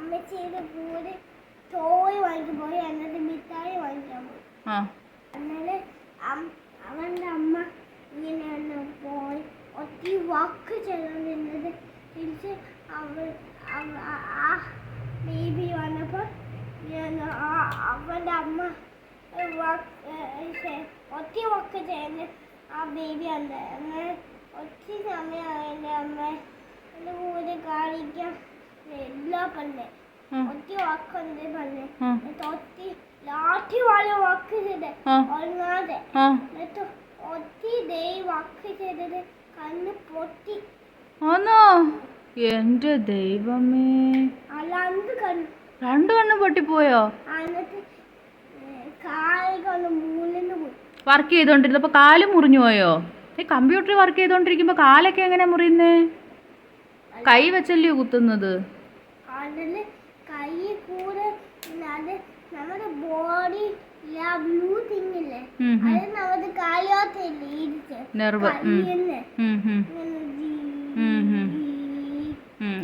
അമ്മച്ചിയുടെ കൂടെ തോയ് വാങ്ങിക്കാൻ പോയി എന്നിട്ട് മിഠായി വാങ്ങിക്കാൻ പോയി. അങ്ങനെ അവന്റെ അമ്മ ഇങ്ങനെ പോയി ഒത്തിരി വാക്ക് ചെയ്തോണ്ടിരുന്നത് തിരിച്ച് അവൾ അവ- ആ- ബേബി വന്നപ്പോൾ ഞാൻ അവന്റെ അമ്മ ഒത്തിരി വർക്ക് ചെയ്യുന്ന ആ ബേബി ഉണ്ട് അങ്ങനെ ഒത്തിരി സമയം എന്റെ അമ്മ. എന്റെ കൂടെ കാണിക്കാൻ ಎಲ್ಲೋ ಬಂದೆ ಒತ್ತಿ കണ്ണ് പൊട്ടി. ആണോ എന്റെ ദൈവമേ. രണ്ടു കണ്ണു. പൊട്ടിപ്പോയോ? വർക്ക് ചെയ്തോണ്ടിരുന്നു അപ്പൊ കാൽ മുറിഞ്ഞു പോയോ? ഈ കമ്പ്യൂട്ടർ വർക്ക് ചെയ്തോണ്ടിരിക്കുമ്പോ കാലൊക്കെ എങ്ങനെ മുറിയുന്നേ? കൈ വെച്ചല്ലേ കുത്തുന്നത്? അതിൽ കൈ കൂടെ അത് നമ്മുടെ ബോഡി ബ്ലൂ തിങ് ഇല്ലേ. അത് നമ്മുടെ കാലിയോത്തില്ലേ ഇരിച്ച് നെർവ്.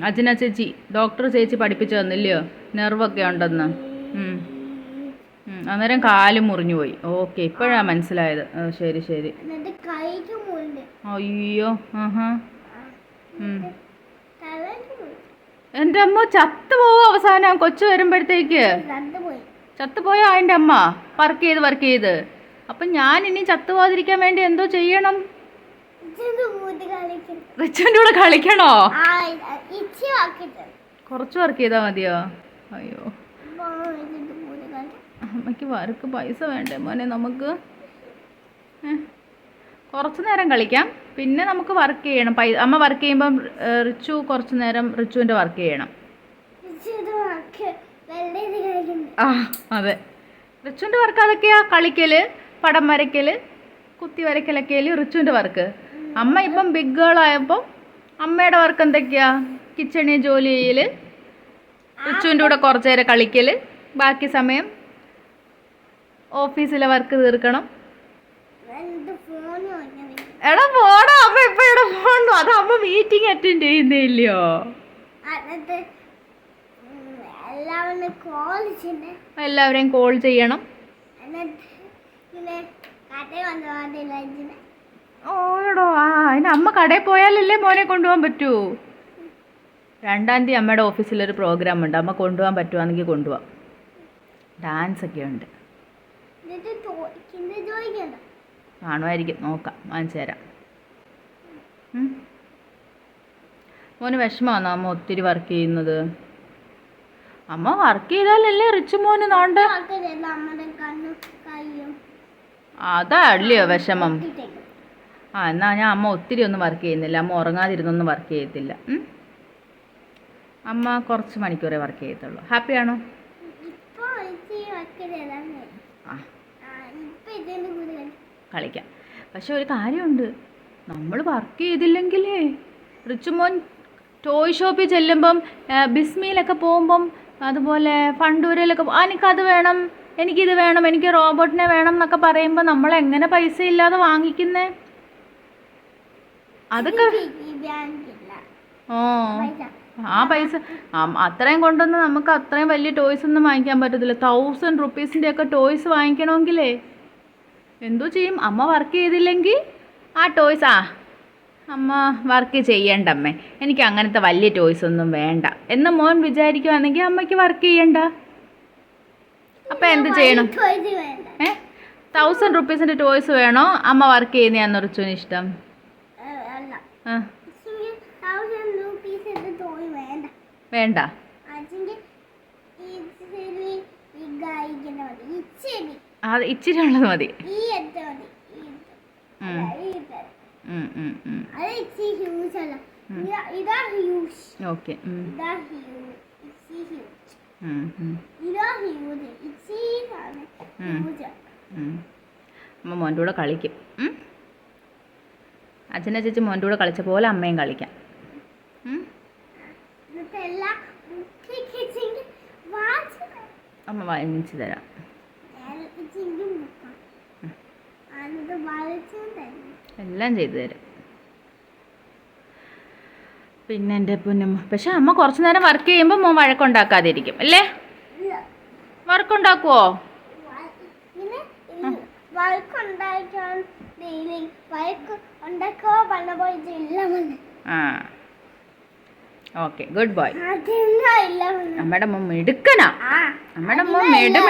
അജ്ന ചേച്ചി ഡോക്ടർ ചേച്ചി പഠിപ്പിച്ചു തന്നില്ലയോ? നെർവൊക്കെ ഉണ്ടെന്ന്. അന്നേരം കാൽ മുറിഞ്ഞു പോയി. ഓക്കെ ഇപ്പോഴാ മനസ്സിലായത്. ശരി ശരി. അയ്യോ ആഹാ. എന്റെ അമ്മ ചത്തുപോകും അവസാനം കൊച്ചു വരുമ്പോഴത്തേക്ക്. ചത്തുപോയോ. അതിന്റെ അമ്മ? വർക്ക് ചെയ്ത് വർക്ക് ചെയ്ത്. അപ്പം ഞാൻ ഇനി ചത്തുപോകാതിരിക്കാൻ വേണ്ടി എന്തോ ചെയ്യണം? റിച്ചുവിന്റെ കൂടെ കളിക്കണോ? കുറച്ച് വർക്ക് ചെയ്താ മതിയോ? അയ്യോ. അമ്മയ്ക്ക് വർക്ക് പൈസ വേണ്ടേ മോനെ നമുക്ക്? ഏ? കുറച്ച് നേരം കളിക്കാം. പിന്നെ നമുക്ക് വർക്ക് ചെയ്യണം. പൈ അമ്മ വർക്ക് ചെയ്യുമ്പം റിച്ചു കുറച്ച് നേരം റിച്ചുവിന്റെ വർക്ക് ചെയ്യണം. ആ അതെ. റിച്ചുവിന്റെ വർക്ക് അതൊക്കെയാ? കളിക്കൽ പടം വരയ്ക്കൽ കുത്തി വരയ്ക്കലൊക്കെ റിച്ചുവിന്റെ വർക്ക് അമ്മ ഇപ്പം ബിഗ് ഗേൾ ആയപ്പോൾ അമ്മയുടെ വർക്ക് എന്തൊക്കെയാ? കിച്ചണിൽ ജോലി ചെയ്യൽ റിച്ചുവിന്റെ കൂടെ കുറച്ച് നേരം കളിക്കൽ ബാക്കി സമയം ഓഫീസിലെ വർക്ക് തീർക്കണം. എടാ പോടാ അമ്മ ഇപ്പൊ ഇവിടെ പോണു അത് അമ്മ മീറ്റിംഗ് അറ്റൻഡ് ചെയ്യുന്നില്ലയോ? എല്ലാവരെയും കോൾ ചെയ്യണം. ഓടോ ആ അതിന് അമ്മ കടയിൽ പോയാലല്ലേ മോനെ കൊണ്ടുപോകാൻ പറ്റൂ? രണ്ടാം തീയതി അമ്മയുടെ ഓഫീസിലൊരു പ്രോഗ്രാം ഉണ്ട്. അമ്മ കൊണ്ടുപോകാൻ പറ്റുവാണെങ്കിൽ കൊണ്ടുപോകാം ഡാൻസ് ഒക്കെ ഉണ്ട്. കാണുമായിരിക്കും. നോക്കാം. വാങ്ങിച്ചു തരാം. മോന് വിഷമമാണോ അമ്മ ഒത്തിരി വർക്ക് ചെയ്യുന്നത്? അമ്മ വർക്ക് ചെയ്താലല്ലേ റിച്ച് മോന് നോണ്ട്? അതാ അല്ലയോ വിഷമം. ആ എന്നാ ഞാൻ അമ്മ ഒത്തിരി ഒന്നും വർക്ക് ചെയ്യുന്നില്ല. അമ്മ ഉറങ്ങാതിരുന്നൊന്നും വർക്ക് ചെയ്യത്തില്ല. അമ്മ കുറച്ച് മണിക്കൂറേ വർക്ക് ചെയ്യത്തുള്ളൂ. ഹാപ്പിയാണോ ആ. കളിക്കാം. പക്ഷെ ഒരു കാര്യമുണ്ട്. നമ്മൾ വർക്ക് ചെയ്തില്ലെങ്കിലേ റിച്ചുമോൻ ടോയ് ഷോപ്പിൽ ചെല്ലുമ്പം ബിസ്മിയിലൊക്കെ പോകുമ്പം അതുപോലെ ഫണ്ടൂരയിലൊക്കെ എനിക്കത് വേണം എനിക്കിത് വേണം എനിക്ക് റോബോട്ടിനെ വേണം എന്നൊക്കെ പറയുമ്പോൾ നമ്മൾ എങ്ങനെ പൈസ ഇല്ലാതെ വാങ്ങിക്കുന്നേ? അതൊക്കെ ഓ ആ. പൈസ. അത്രയും കൊണ്ടൊന്നും നമുക്ക് അത്രയും വലിയ ടോയ്സ് ഒന്നും വാങ്ങിക്കാൻ പറ്റത്തില്ല. തൗസൻഡ് റുപ്പീസിന്റെ ഒക്കെ ടോയ്സ് വാങ്ങിക്കണമെങ്കിലേ എന്തോ ചെയ്യും? അമ്മ വർക്ക് ചെയ്തില്ലെങ്കിൽ ആ ടോയ്സ് ആ അമ്മ വർക്ക് ചെയ്യണ്ട അമ്മേ എനിക്ക് അങ്ങനത്തെ വലിയ ടോയ്സ് ഒന്നും വേണ്ട. എന്ന് മോൻ വിചാരിക്കുവാണെങ്കിൽ അമ്മയ്ക്ക് വർക്ക് ചെയ്യണ്ട. അപ്പം എന്ത് ചെയ്യണം? ഏ? തൗസൻഡ് റുപ്പീസിന്റെ ടോയ്സ് വേണോ? അമ്മ വർക്ക് ചെയ്യുന്നതാന്ന് റിച്ചുവിന് ഇഷ്ടം. വേണ്ട. ഇച്ചിരി അത് ഉള്ളത് മതി. ഓക്കെ. അമ്മ മോന്റെ കൂടെ കളിക്കും? അച്ഛനെ ചേച്ചി മോന്റെ കൂടെ കളിച്ച പോലെ അമ്മയും കളിക്കാം. അമ്മ വാങ്ങിച്ചു തരാം ചിങ്കും മുക്കാം എന്നിട്ട് വരച്ചും തരും എല്ലാം ചെയ്തു തരും. പിന്നെ എന്റെ പൊന്നമ്മ പക്ഷെ അമ്മ കുറച്ച് നേരം വർക്ക് ചെയ്യുമ്പോൾ മോൻ വഴക്കുണ്ടാക്കാതിരിക്കും അല്ലേ? വഴക്കുണ്ടാക്കുവോ? മതി ആ. Okay good boy. അമ്മയുടെ അമ്മ മിടുക്കനാ. അമ്മയുടെ മോൻ മിടു